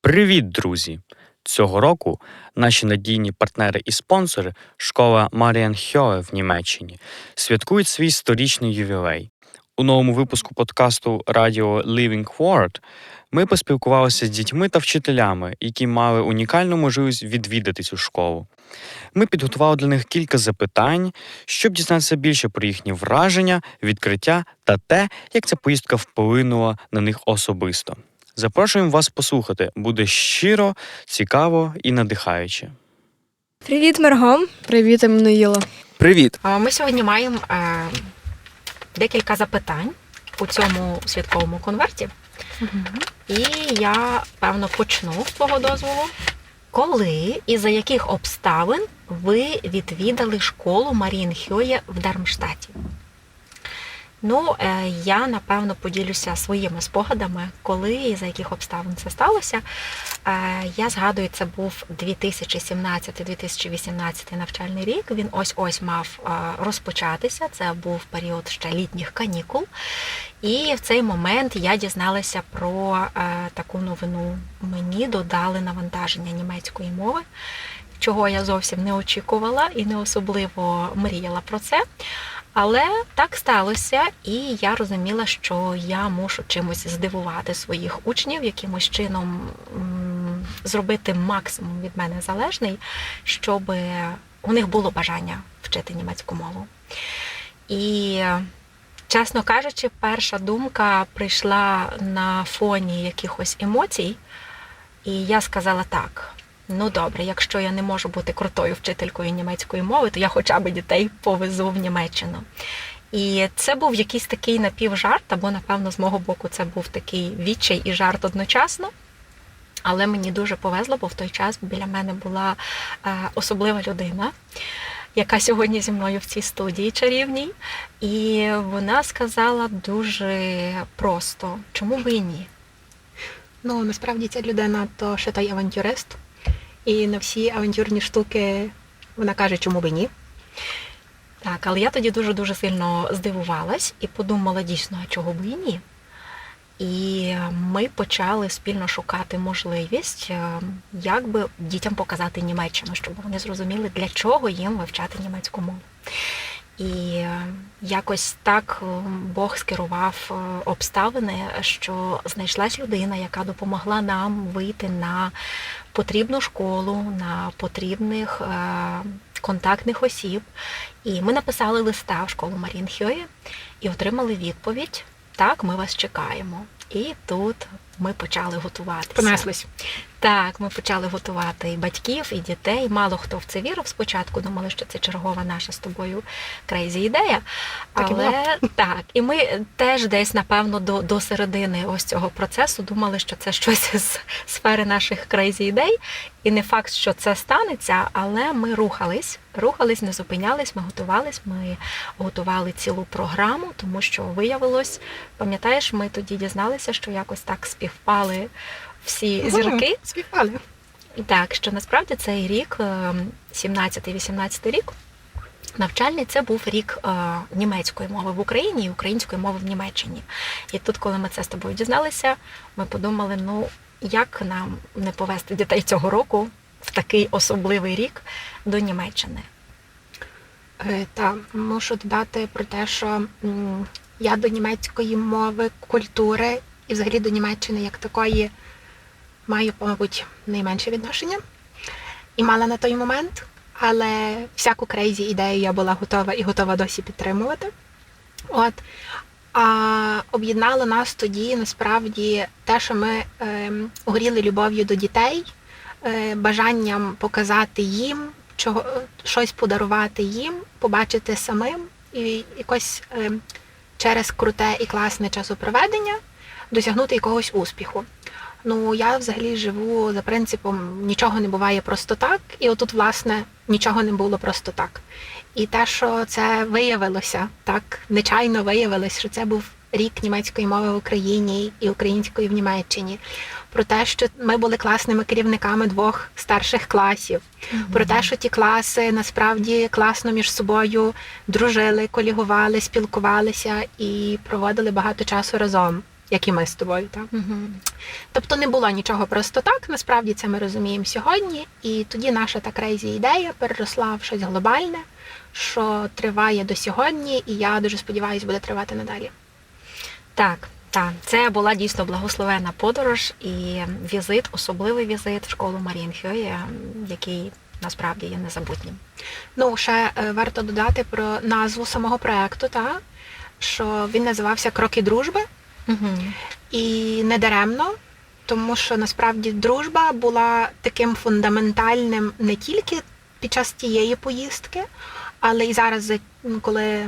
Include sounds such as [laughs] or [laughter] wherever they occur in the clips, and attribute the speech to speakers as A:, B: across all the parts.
A: Привіт, друзі! Цього року наші надійні партнери і спонсори школа Маріан Хьоe в Німеччині святкують свій сторічний ювілей. У новому випуску подкасту Радіо Living Word ми поспілкувалися з дітьми та вчителями, які мали унікальну можливість відвідати цю школу. Ми підготували для них кілька запитань, щоб дізнатися більше про їхні враження, відкриття та те, як ця поїздка вплинула на них особисто. Запрошуємо вас послухати. Буде щиро, цікаво і надихаюче.
B: Привіт, Марго.
C: Привіт, Еммануїла.
D: Привіт!
E: А Ми сьогодні маємо е, декілька запитань у цьому святковому конверті. І я, певно, почну з твого дозволу. Коли і за яких обставин ви відвідали школу Марін Хьоє в Дармштаті? Ну, е, я напевно поділюся своїми спогадами, коли і за яких обставин це сталося. Е, Я згадую, це був 2017-2018 навчальний рік. Він ось ось мав е, розпочатися. Це був період ще літніх канікул. І в цей момент я дізналася про таку новину. Мені додали навантаження німецької мови, чого я зовсім не очікувала і не особливо мріяла про це. Але так сталося, і я розуміла, що я мушу чимось здивувати своїх учнів, якимось чином зробити максимум від мене залежний, щоб у них було бажання вчити німецьку мову. І, чесно кажучи, перша думка прийшла на фоні якихось емоцій, і я сказала так. Ну добре, якщо я не можу бути крутою вчителькою німецької мови, то я хоча б дітей повезу в Німеччину. І це був якийсь такий напівжарт, або, напевно, з мого боку, це був такий відчай і жарт одночасно. Але мені дуже повезло, бо в той час біля мене була е, особлива людина, яка сьогодні зі мною в цій студії чарівній. І вона сказала дуже просто, чому би і ні?
B: Ну, насправді ця людина то ще той авантюрист. І на всі авантюрні штуки вона каже, чому би ні.
E: Так, але я тоді дуже-дуже сильно здивувалась і подумала дійсно, а чого б і ні. І ми почали спільно шукати можливість, е, як би дітям показати Німеччину, щоб вони зрозуміли, для чого їм вивчати німецьку мову. І е, якось так е, Бог скерував обставини, що знайшлась людина, яка допомогла нам вийти на потрібну школу, на потрібних контактних осіб. І ми написали листа в школу Марін Хьоє і отримали відповідь: так, ми вас чекаємо. І тут ми почали готуватися.
B: Понеслись.
E: Так, ми почали готувати і батьків, і дітей. Мало хто в це вірив спочатку, думали, що це чергова наша з тобою крейзі ідея.
B: Так і
E: Але так, і ми теж десь, напевно, до до середини ось цього процесу думали, що це щось [laughs] з сфери наших крейзі ідей. І не факт, що це станеться, але ми рухались, рухались, не зупинялись, ми готувались, ми готували цілу програму, тому що виявилось, пам'ятаєш, ми тоді дізналися, що якось так співпали всі зірки.
B: Співпали.
E: Так, що насправді цей рік, 17-18 рік, навчальний це був рік е, німецької мови в Україні і української мови в Німеччині. І тут, коли ми це з тобою дізналися, ми подумали: ну як нам не повести дітей цього року в такий особливий рік до Німеччини?
B: Е, Та мушу додати про те, що м, я до німецької мови, культури і взагалі до Німеччини як такої маю, мабуть, найменше відношення. І мала на той момент, але всяку крейзі ідею я була готова і готова досі підтримувати. От. А об'єднало нас тоді насправді те, що ми е, горіли любов'ю до дітей, е, бажанням показати їм, чого, щось подарувати їм, побачити самим і якось е, через круте і класне часопроведення досягнути якогось успіху. Ну, я взагалі живу за принципом нічого не буває просто так, і отут, власне, нічого не було просто так. І те, що це виявилося, так нечайно виявилось, що це був рік німецької мови в Україні і української в Німеччині. Про те, що ми були класними керівниками двох старших класів, mm-hmm. про те, що ті класи насправді класно між собою дружили, колігували, спілкувалися і проводили багато часу разом. Як і ми з тобою. Так?
E: Мгм.
B: Тобто не було нічого просто так. Насправді це ми розуміємо сьогодні. І тоді наша та крейзі ідея переросла в щось глобальне, що триває до сьогодні, і я дуже сподіваюся, буде тривати надалі.
E: Так, так, це була дійсно благословена подорож і візит, особливий візит в школу Марієнхьоє, який насправді є незабутнім.
B: Ну, ще е, варто додати про назву самого проекту, та що він називався Кроки дружби.
E: Угу.
B: І не даремно, тому що насправді дружба була таким фундаментальним не тільки під час тієї поїздки, але й зараз, ну, коли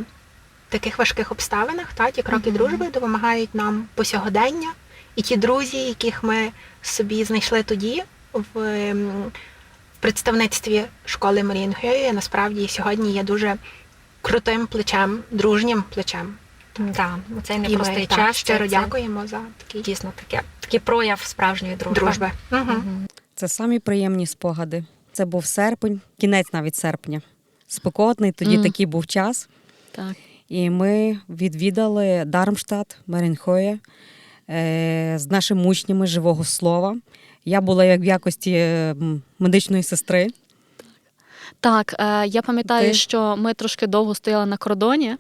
B: в таких важких обставинах, та, ті кроки
E: Мгм.
B: дружби допомагають нам по сьогодення. І ті друзі, яких ми собі знайшли тоді в, в представництві школи Марієнхею, насправді сьогодні є дуже крутим плечем, дружнім плечем.
E: Так, у цей непростий
B: так,
E: час.
B: щиро
E: це-
B: дякуємо за такий
E: Дійсно таке, такий прояв справжньої дружби.
B: дружби. Угу.
C: Це самі приємні спогади. Це був серпень, кінець навіть серпня. Спекотний, тоді
D: Мгм.
C: такий був час.
D: Так.
C: І ми відвідали Дармштадт, Меренхоє е, з нашими учнями живого слова. Я була як в якості медичної сестри.
D: Так, е, я пам'ятаю,
C: Ти?
D: що ми трошки довго стояли на кордоні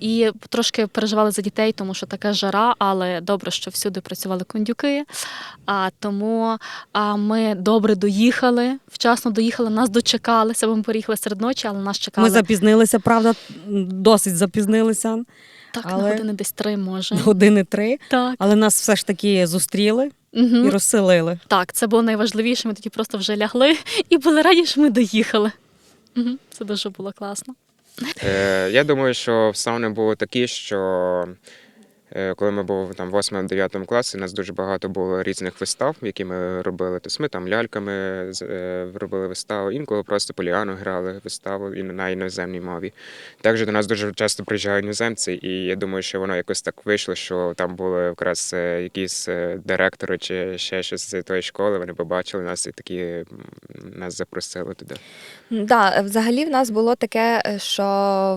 D: і трошки переживали за дітей, тому що така жара, але добре, що всюди працювали кондюки. Тому ми добре доїхали, вчасно доїхали, нас дочекалися, бо ми приїхали серед ночі, але нас чекали
C: Ми запізнилися, правда, досить запізнилися
D: так
C: але-
D: на години десь три, може.
C: години три,
D: Так.
C: але нас все ж таки зустріли і
D: Угу.
C: розселили.
D: Так, це було найважливіше. Ми тоді просто вже лягли і були раді, що ми доїхали. Угу. Це дуже було класно.
F: Е, я думаю, що саме було такі, що коли ми були там в 8-9 класі, у нас дуже багато було різних вистав, які ми робили. Тобто ми там ляльками е, робили виставу, інколи просто поліану грали виставу і на іноземній мові. Також до нас дуже часто приїжджають іноземці, і я думаю, що воно якось так вийшло, що там були якраз е, якісь е, директори чи ще щось з тої школи. Вони побачили нас і такі нас запросили туди.
G: Да, взагалі в нас було таке, е, що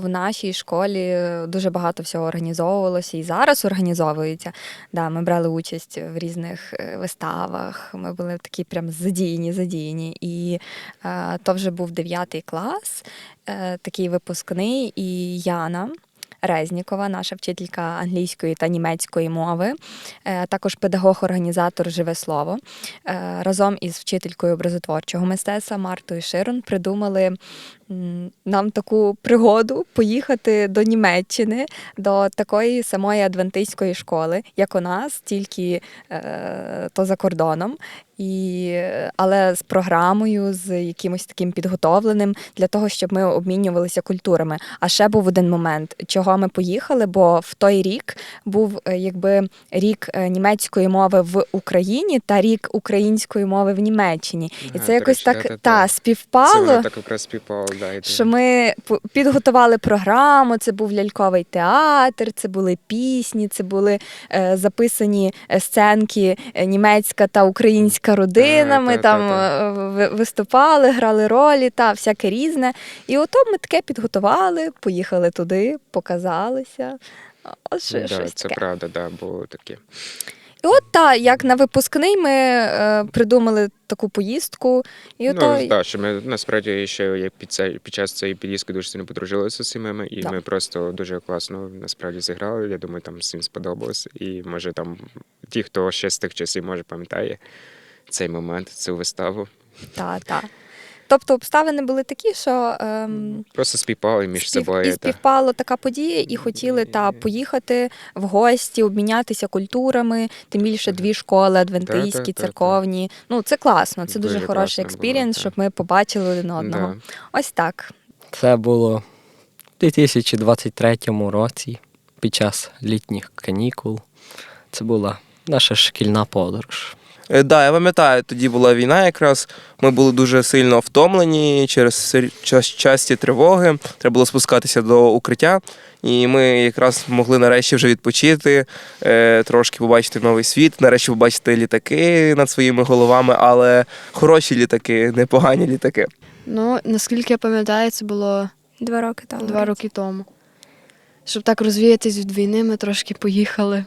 G: в нашій школі е, дуже багато всього організовувалося і зараз організовується. Да, ми брали участь в різних е, виставах. Ми були такі прям задіяні, задіяні. І е, то вже був 9 клас, е, такий випускний, і Яна. Резнікова, наша вчителька англійської та німецької мови, е, також педагог-організатор Живе слово. Е, Разом із вчителькою образотворчого мистецтва Мартою Широн придумали нам таку пригоду поїхати до Німеччини, до такої самої адвентистської школи, як у нас, тільки е, то за кордоном. І, але з програмою, з якимось таким підготовленим для того, щоб ми обмінювалися культурами. А ще був один момент, чого ми поїхали, бо в той рік був е, якби рік е, німецької мови в Україні та рік української мови в Німеччині. І це якось
F: до речі,
G: так
F: та-та-та.
G: та,
F: Це
G: співпало.
F: воно так якраз співпало, да, і
G: Що ми підготували програму, це був ляльковий театр, це були пісні, це були е, записані е, сценки е, німецька та українська родина. Ми
F: та,
G: там
F: та,
G: е, ви- виступали, грали ролі та всяке різне. І ото ми таке підготували, поїхали туди, показалися. От що,
F: да,
G: щось
F: це
G: таке.
F: правда, да, було таке.
G: І от так, як на випускний, ми е, придумали таку поїздку. І ото...
F: Ну, так, що ми насправді ще є під, цей, під час цієї під'їздки дуже сильно подружилися з сім'ями, і
G: Да.
F: ми просто дуже класно насправді зіграли. Я думаю, там всім сподобалось. І може там ті, хто ще з тих часів може пам'ятає цей момент, цю виставу.
G: Та, та. Тобто обставини були такі, що ем,
F: Просто співпали між
G: спів-
F: собою.
G: і
F: та.
G: співпала така подія, і хотіли та поїхати в гості, обмінятися культурами, тим більше дві школи адвентистські, церковні. Ну це класно, це дуже,
F: Дуже
G: хороший експірієнс, щоб ми побачили один одного.
F: Да.
G: Ось так.
H: Це було в 2023 році під час літніх канікул. Це була наша шкільна подорож.
I: Е, Да, я пам'ятаю, тоді була війна якраз. Ми були дуже сильно втомлені через часті тривоги. Треба було спускатися до укриття. І ми якраз могли нарешті вже відпочити, е, трошки побачити новий світ, нарешті побачити літаки над своїми головами, але хороші літаки, непогані літаки.
J: Ну, наскільки я пам'ятаю, це було
G: Два роки тому.
J: два роки тому. Щоб так розвіятись від війни, ми трошки поїхали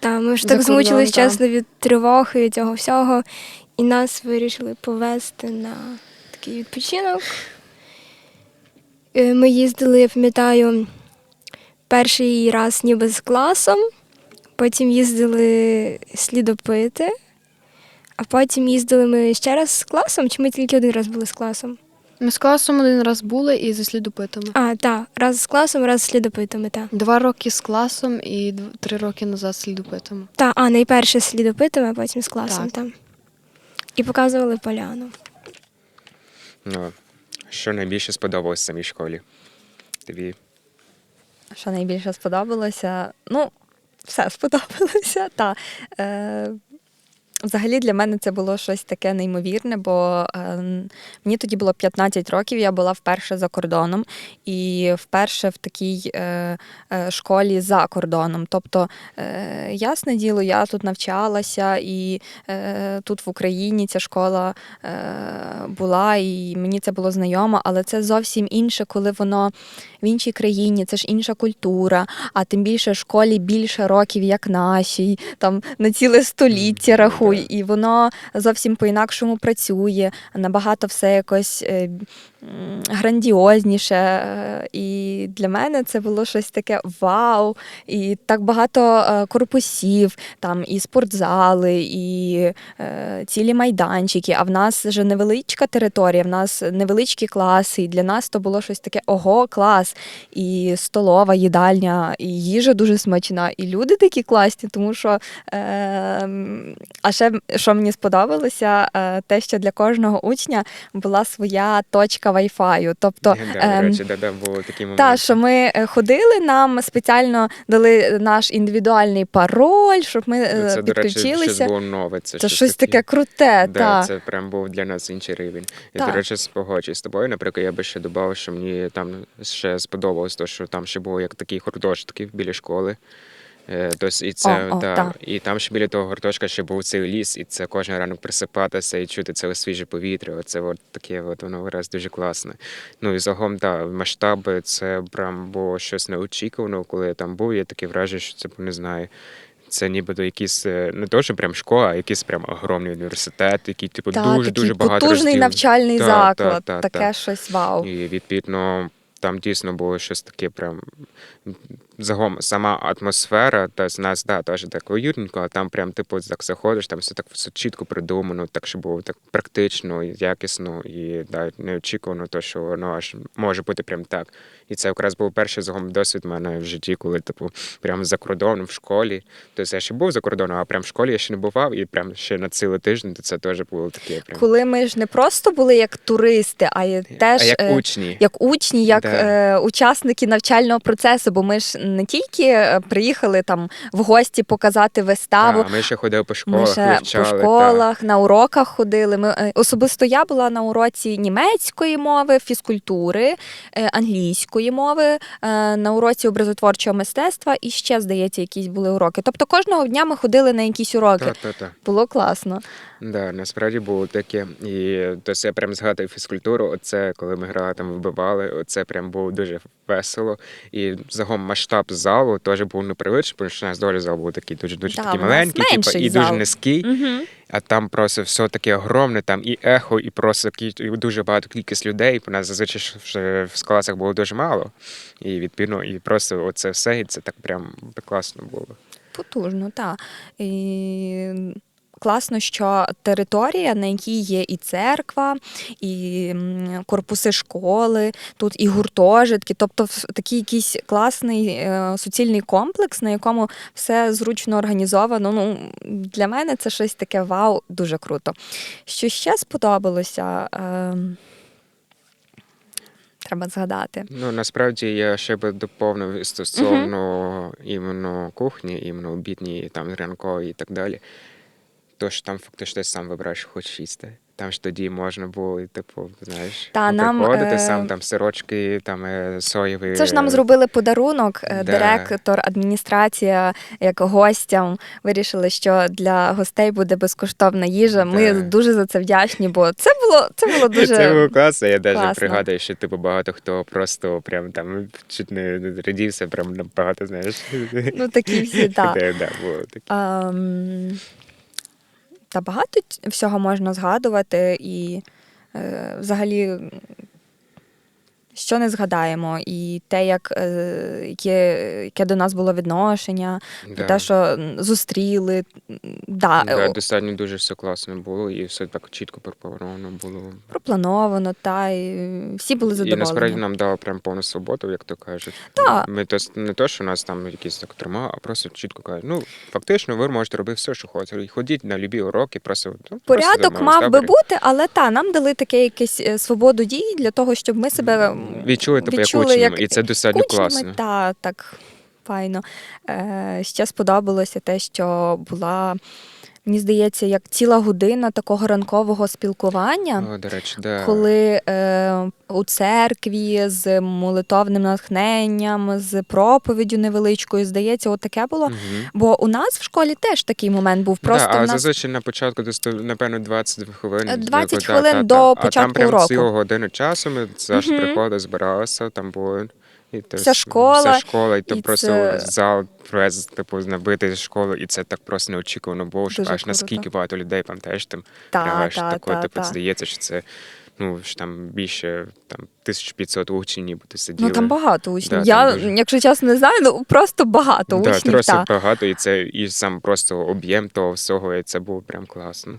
K: Та, ми ж так
J: кордон,
K: змучились
J: та.
K: чесно від тривог і цього всього. І нас вирішили повезти на такий відпочинок. Е, Ми їздили, я пам'ятаю, перший раз ніби з класом, потім їздили слідопити, а потім їздили ми ще раз з класом, чи ми тільки один раз були з класом?
J: Ми з класом один раз були і зі слідопитами.
K: А, так, раз з класом, раз з слідопитами, так.
J: Два роки з класом і дв- три роки назад з слідопитами.
K: Та, а найперше з слідопитами, а потім з класом
J: Так.
K: там. І показували поляну.
F: Ну, що найбільше сподобалось в самій школі? Тобі
G: Що найбільше сподобалося? Ну, все сподобалося. Та. Е, взагалі для мене це було щось таке неймовірне, бо е, мені тоді було 15 років, я була вперше за кордоном і вперше в такій е, е, школі за кордоном. Тобто, е, ясне діло, я тут навчалася, і е, тут в Україні ця школа е, була, і мені це було знайомо, але це зовсім інше, коли воно в іншій країні, це ж інша культура, а тим більше школі більше років, як нашій, там на ціле століття
F: да.
G: І воно зовсім по-інакшому працює, набагато все якось е, грандіозніше. І для мене це було щось таке вау, і так багато е, корпусів, там і спортзали, і е, цілі майданчики. А в нас же невеличка територія, в нас невеличкі класи. І для нас то було щось таке ого, клас. І столова, їдальня, і їжа дуже смачна, і люди такі класні, тому що е, а ще що мені сподобалося, е, те, що для кожного учня була своя точка Wi-Fi. Тобто,
F: да, до
G: ем,
F: речі, да, да, було такі моменти.
G: та, що ми е, ходили, нам спеціально дали наш індивідуальний пароль, щоб ми
F: Ну,
G: е,
F: це, до речі, щось було нове. Це,
G: Це щось таке
F: Да,
G: круте, та.
F: це прям був для нас інший рівень. І,
G: Так.
F: до речі, погоджуюсь з тобою. Наприклад, я би ще додав, що мені там ще сподобалось, то, що там ще було як такий гуртожитки біля школи. Е, Тобто, і це
G: О, о,
F: да,
G: так.
F: і там ще біля того гуртожка ще був цей ліс, і це кожен ранок присипатися і чути це свіже повітря. Оце от таке, от воно вираз дуже класне. Ну і загалом, да, масштаби це прям було щось неочікувано, коли я там був. Я таке враження, що це не знаю. Це нібито якийсь е, не то, що прям школа, а якийсь прям огромний університет, який типу
G: Та,
F: дуже
G: такий
F: дуже багато
G: потужний
F: розділів.
G: навчальний
F: Та,
G: заклад,
F: та, та,
G: таке
F: та.
G: щось вау.
F: І відповідно там дійсно було щось таке прям загалом сама атмосфера, та з нас да, теж так уютненько, а там прям типу так заходиш, там все так все чітко придумано, так що було так практично, якісно і да, неочікувано, то що воно аж може бути прям так. І це якраз був перший загалом досвід в мене в житті, коли типу прям за кордоном в школі. Тобто я ще був за кордоном, а прям в школі я ще не бував, і прям ще на цілий тиждень, то це теж було таке прям.
G: Коли ми ж не просто були як туристи, а й теж
F: а як
G: е,
F: учні.
G: як учні, як. Е, учасники навчального процесу, бо ми ж не тільки е, приїхали там в гості показати виставу.
F: Та, ми ще ходили по
G: Ми
F: школах,
G: ще
F: вивчали.
G: по
F: та.
G: школах, на уроках ходили. Ми е, особисто я була на уроці німецької мови, фізкультури, е, англійської мови, е, на уроці образотворчого мистецтва і ще, здається, якісь були уроки. Тобто кожного дня ми ходили на якісь уроки.
F: Та, та, та.
G: Було класно.
F: Да, насправді було таке. І то я прям згадую фізкультуру. Оце коли ми грали там, вбивали, оце прям було дуже весело. І загалом масштаб залу теж був непривичний, тому що у нас долі зал був такий дуже дуже
G: Да,
F: такий маленький, типу, і дуже
G: зал.
F: низький.
G: Угу.
F: А там просто все таке огромне, там і ехо, і просто і дуже багато кількість людей. У нас зазвичай в класах було дуже мало. І відповідно, і просто оце все, і це так прям класно було.
G: Потужно, так. І... Класно, що територія, на якій є і церква, і корпуси школи, тут і гуртожитки, тобто такий якийсь класний е, суцільний комплекс, на якому все зручно організовано. Ну, для мене це щось таке вау, дуже круто. Що ще сподобалося? Е, треба згадати.
F: Ну насправді я ще би доповнив стосовно іменно кухні, іменно обідній, там ранкової і так далі. То що там фактично ти сам вибираєш, хочеш їсти. Там ж тоді можна було, типу, знаєш,
G: Та,
F: ну,
G: нам,
F: приходити
G: е,
F: сам там сирочки, там е, соєві.
G: Це ж нам зробили подарунок. е,
F: да.
G: Директор, адміністрація, як гостям вирішили, що для гостей буде безкоштовна їжа. Ми
F: Да.
G: дуже за це вдячні, бо це було це було [laughs] дуже
F: Це було класно. Я навіть
G: класно.
F: пригадую, що типу багато хто просто прям там чуть не радівся, прям багато, знаєш.
G: ну такі всі [laughs] так.
F: Да, да, було
G: та багато всього можна згадувати, і е, взагалі, що не згадаємо, і те, як, е, яке, яке до нас було відношення,
F: Да.
G: те, що зустріли. Да,
F: Да, достатньо дуже все класно було, і все так чітко пропоновано було.
G: проплановано, та і всі були
F: І
G: задоволені.
F: насправді нам дало прям повну свободу, як то кажуть.
G: Так.
F: Ми то не то, що нас там якісь так тримали, а просто чітко кажуть, ну фактично, ви можете робити все, що хочете. Ходіть на любі уроки, просто ну,
G: Порядок
F: домовились,
G: мав би бути, але та нам дали таке якесь е, свободу дій для того, щоб ми себе
F: відчули тебе
G: відчули
F: як учнями,
G: як
F: і це достатньо
G: учнями,
F: класно.
G: Та, так файно. Е, ще сподобалося те, що була, мені здається, як ціла година такого ранкового спілкування.
F: О, до речі, да.
G: Коли е, у церкві з молитовним натхненням, з проповіддю невеличкою, здається, от таке було.
F: Мгм.
G: Бо у нас в школі теж такий момент був. Просто
F: да, а
G: в нас
F: зазвичай на початку десь напевно 20 хвилин.
G: Е, 20
F: та- та-
G: хвилин
F: та-
G: до
F: та. А там
G: початку
F: прям
G: уроку.
F: цілу годину часу ми завжди
G: Мгм.
F: приходили, збиралися, там було. І то
G: Вся школа,
F: Вся школа, і то
G: і
F: просто
G: це-
F: зал весь, типу, набитий школу, і це так просто неочікувано було, що
G: Дуже
F: аж наскільки багато людей, пам'ятаєш, там
G: Та,
F: прямо аж
G: та,
F: такое,
G: та,
F: типу,
G: та.
F: здається, що це ну, що там більше там, 1500 учнів, нібито сиділи.
G: Ну там багато учнів.
F: Да,
G: Я,
F: дуже.
G: якщо чесно, не знаю, ну просто багато
F: да,
G: учнів.
F: просто
G: Та.
F: багато, і це і сам просто об'єм того всього, і це було прям класно.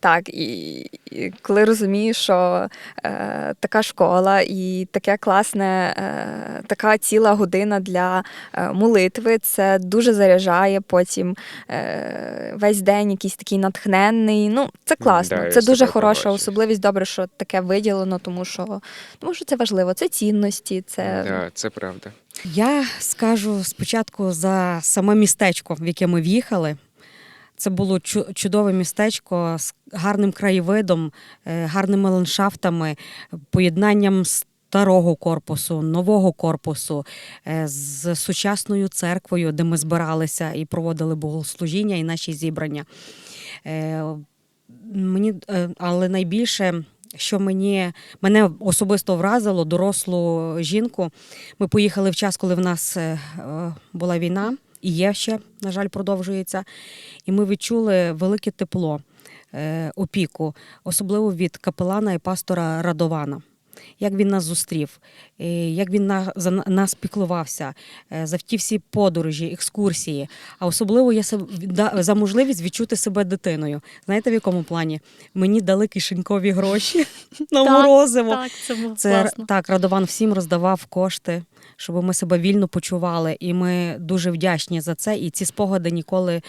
G: Так, і, і коли розумієш, що е, така школа і таке класне, е, така ціла година для е, молитви, це дуже заряджає потім е, весь день якийсь такий натхненний. Ну, це класно.
F: Да,
G: це дуже хороша
F: погоджуюсь.
G: особливість. Добре, що таке виділено, тому що, тому що це важливо. Це цінності, це
F: Да, це правда.
C: Я скажу спочатку за саме містечко, в яке ми в'їхали. Це було чу- чудове містечко з гарним краєвидом, е, гарними ландшафтами, поєднанням старого корпусу, нового корпусу е, з сучасною церквою, де ми збиралися і проводили богослужіння і наші зібрання. Е, Мені, але найбільше, що мені, мене особисто вразило, дорослу жінку. Ми поїхали в час, коли в нас була війна, і є ще, на жаль, продовжується. І ми відчули велике тепло, е, опіку, особливо від капелана і пастора Радована. Як він нас зустрів, е, як він на, за нас піклувався, е, за ті всі подорожі, екскурсії. А особливо я за можливість відчути себе дитиною. Знаєте, в якому плані? Мені дали кишенькові гроші [laughs] на морозиво.
D: Так, це було
C: так, Радован всім роздавав кошти, щоб ми себе вільно почували. І ми дуже вдячні за це. І ці спогади ніколи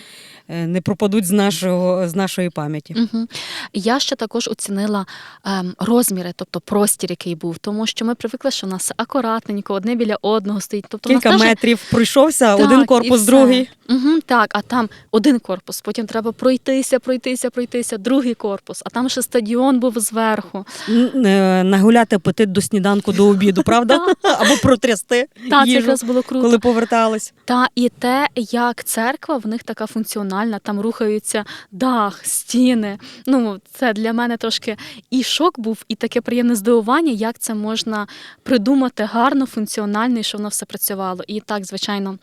C: е, не пропадуть з нашого з нашої пам'яті.
D: Угу. Я ще також оцінила ем, розміри, тобто простір, який був, тому що ми привикли, що в нас акуратненько, одне біля одного стоїть. Тобто
C: Кілька
D: нас
C: метрів пройшовся,
D: Так,
C: один корпус, другий.
D: Угу, так, а там один корпус, потім треба пройтися, пройтися, пройтися, другий корпус, а там ще стадіон був зверху.
C: Е, Нагуляти апетит до сніданку, до обіду, [laughs] правда? Або протрясти
D: Це
C: їжу,
D: якраз було круто.
C: коли повертались.
D: Та і те, як церква в них така функціональна, там рухаються дах, стіни. Ну, це для мене трошки і шок був, і таке приємне здивування, як це можна придумати гарно, функціонально, і що воно все працювало. І так, звичайно.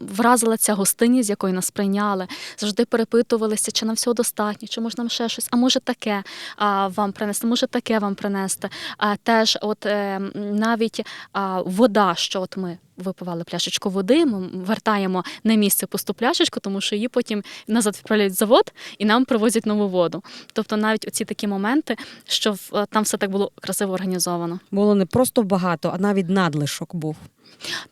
D: Вразила ця гостиність, з якої нас прийняли. Завжди перепитувалися, чи нам всього достатньо, чи можна ще щось, а може таке вам принести, може таке вам принести. А, теж, от е, навіть вода, що от ми випивали пляшечку води, ми вертаємо на місце пусту пляшечку, тому що її потім назад відправляють в завод і нам привозять нову воду. Тобто навіть оці такі моменти, що в- е, там все так було красиво організовано.
C: Було не просто багато, а навіть надлишок був.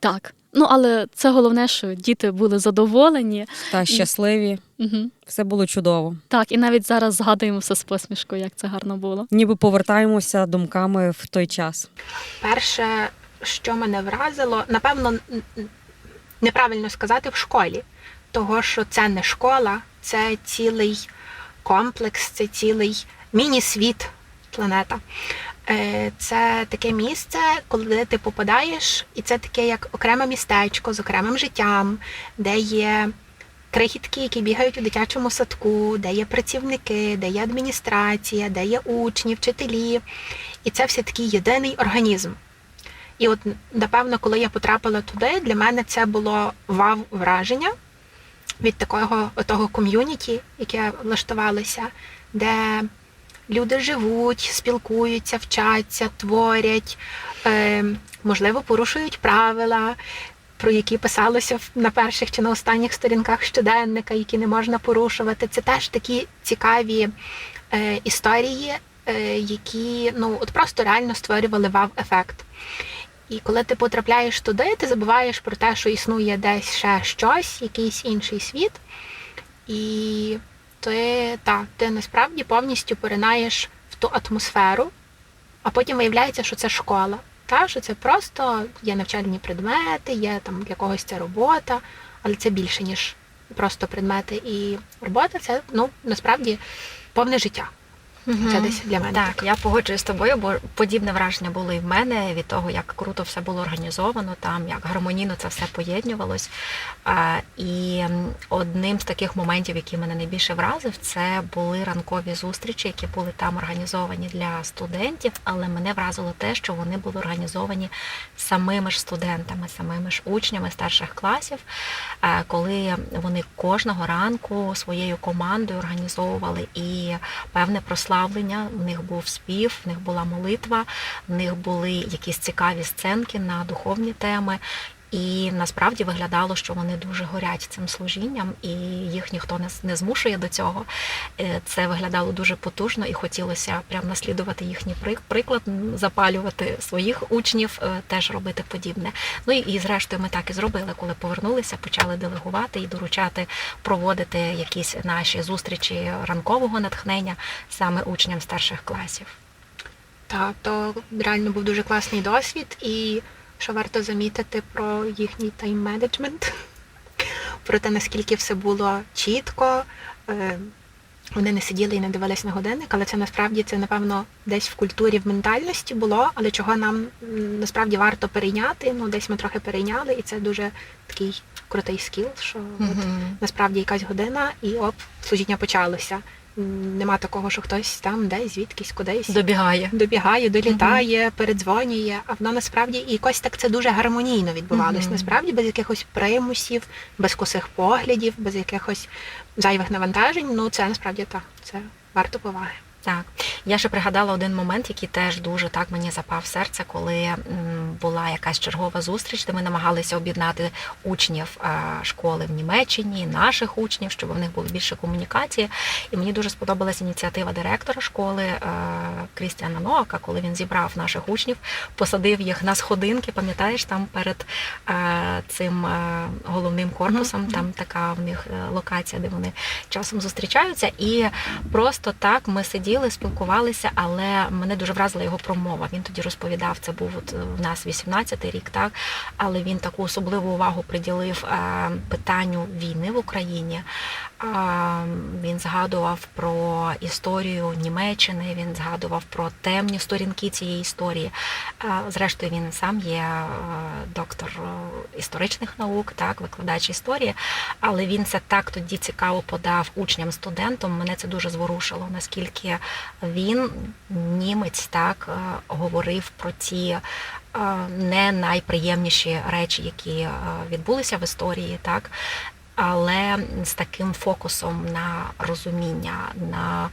D: Так. Ну але це головне, що діти були задоволені.
C: Та щасливі.
D: Угу.
C: Все було чудово.
D: Так, і навіть зараз згадуємо все з посмішкою, як це гарно було.
C: Ніби повертаємося думками в той час.
B: Перше, що мене вразило, напевно, неправильно сказати в школі, того що це не школа, це цілий комплекс, це цілий міні-світ планета. Е, Це таке місце, коли ти попадаєш, і це таке як окреме містечко з окремим життям, де є крихітки, які бігають у дитячому садку, де є працівники, де є адміністрація, де є учні, вчителі. І це все такий єдиний організм. І от, напевно, коли я потрапила туди, для мене це було вау враження від такого того ком'юніті, яке влаштувалося, де люди живуть, спілкуються, вчаться, творять, е, можливо, порушують правила, про які писалося на перших чи на останніх сторінках щоденника, які не можна порушувати. Це теж такі цікаві е, історії, е, які ну от просто реально створювали вау-ефект. І коли ти потрапляєш туди, ти забуваєш про те, що існує десь ще щось, якийсь інший світ. І ти, та, ти насправді повністю поринаєш в ту атмосферу, а потім виявляється, що це школа. Та, що це просто є навчальні предмети, є там для когось це робота, але це більше, ніж просто предмети. І робота це ну, насправді повне життя. Це десь для мене.
E: Так, я погоджуюсь з тобою, бо подібне враження було і в мене від того, як круто все було організовано, там як гармонійно це все поєднувалось. А, І одним з таких моментів, який мене найбільше вразив, це були ранкові зустрічі, які були там організовані для студентів. Але мене вразило те, що вони були організовані самими ж студентами, самими ж учнями старших класів, коли вони кожного ранку своєю командою організовували і певне прославлення. В них був спів, в них була молитва, в них були якісь цікаві сценки на духовні теми. І насправді виглядало, що вони дуже горять цим служінням, і їх ніхто не, змушує до цього. Е, Це виглядало дуже потужно, і хотілося прям наслідувати їхній приклад, запалювати своїх учнів, е, теж робити подібне. Ну і, зрештою, ми так і зробили, коли повернулися, почали делегувати і доручати проводити якісь наші зустрічі ранкового натхнення саме учням старших класів.
B: Та то реально був дуже класний досвід, і що варто замітити про їхній тайм-менеджмент, [laughs] про те, наскільки все було чітко. Е, Вони не сиділи і не дивились на годинник, але це насправді це, напевно, десь в культурі, в ментальності було, але чого нам насправді варто перейняти. Ну, десь ми трохи перейняли, і це дуже такий крутий скіл, що от насправді якась година, і оп, служіння почалося. Нема такого, що хтось там десь звідкись кудись
E: Добігає.
B: добігає, долітає, передзвонює. А воно насправді і якось так це дуже гармонійно відбувалось.
E: Мгм.
B: Насправді без якихось примусів, без косих поглядів, без якихось зайвих навантажень. Ну це насправді так. Це варто поваги.
E: Так, я ще пригадала один момент, який теж дуже так мені запав в серце, коли була якась чергова зустріч, де ми намагалися об'єднати учнів е, школи в Німеччині, наших учнів, щоб в них було більше комунікації. І мені дуже сподобалася ініціатива директора школи е, Крістіана Ноака, коли він зібрав наших учнів, посадив їх на сходинки, пам'ятаєш, там перед е, цим головним корпусом,
B: Мгм.
E: там така в них локація, де вони часом зустрічаються. І просто так ми сиділи, спілкувалися, але мене дуже вразила його промова. Він тоді розповідав, це був от в нас 18-й рік, так але він таку особливу увагу приділив е, питанню війни в Україні. Він згадував про історію Німеччини, він згадував про темні сторінки цієї історії. Зрештою, він сам є е, доктор е, історичних наук, так, викладач історії, але він це так тоді цікаво подав учням, студентам. Мене це дуже зворушило, наскільки він, німець, так е, говорив про ті не найприємніші речі, які відбулися в історії, так. Але з таким фокусом на розуміння, на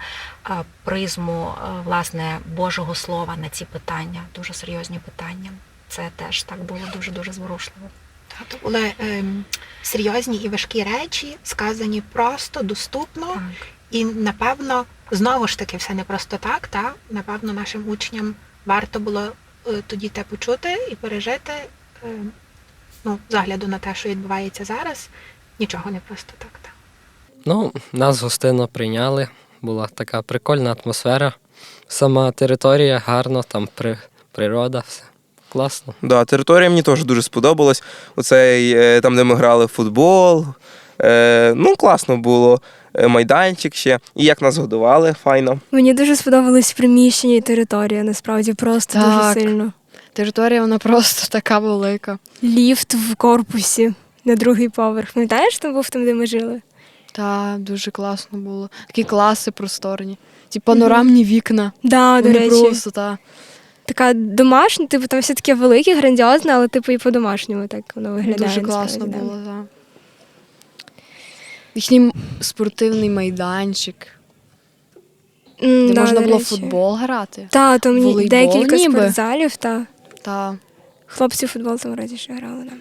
E: е, призму е, власне Божого Слова на ці питання, дуже серйозні питання. Це теж так було дуже дуже зворушливо.
B: То були ем, серйозні і важкі речі, сказані просто, доступно.
E: Так.
B: І напевно, знову ж таки, все не просто так. Та напевно, нашим учням варто було е, тоді те почути і пережити. Е, ну, з огляду на те, що відбувається зараз, нічого не просто так. Та.
H: Ну, нас гостинно прийняли. Була така прикольна атмосфера. Сама територія гарно, там при, природа, все класно.
I: Да, територія мені теж дуже сподобалась. Оцей, е, там, де ми грали в футбол. Е, ну, класно було. е, майданчик ще, і як нас годували, файно.
K: Мені дуже сподобалось приміщення і територія, насправді просто дуже сильно.
J: Територія вона просто така велика.
K: Ліфт в корпусі на другий поверх. Пам'ятаєш, там був там, де ми жили?
J: Та дуже класно було. Такі класи просторні. Ті панорамні вікна.
K: Да, до
J: Вони
K: речі.
J: просто та.
K: Така домашня, типу, там все таке велике, грандіозне, але типу і по-домашньому так воно виглядає.
J: Дуже класно
K: насправді, да.
J: було, так. Їхній спортивний майданчик,
K: М,
J: де
K: да,
J: можна
K: до
J: було в
K: речі.
J: футбол грати.
K: Та, там ні-
J: Волейбол
K: декілька
J: ніби.
K: спортзалів, та
J: Та
K: хлопці в футбол там раді ще грали. Да.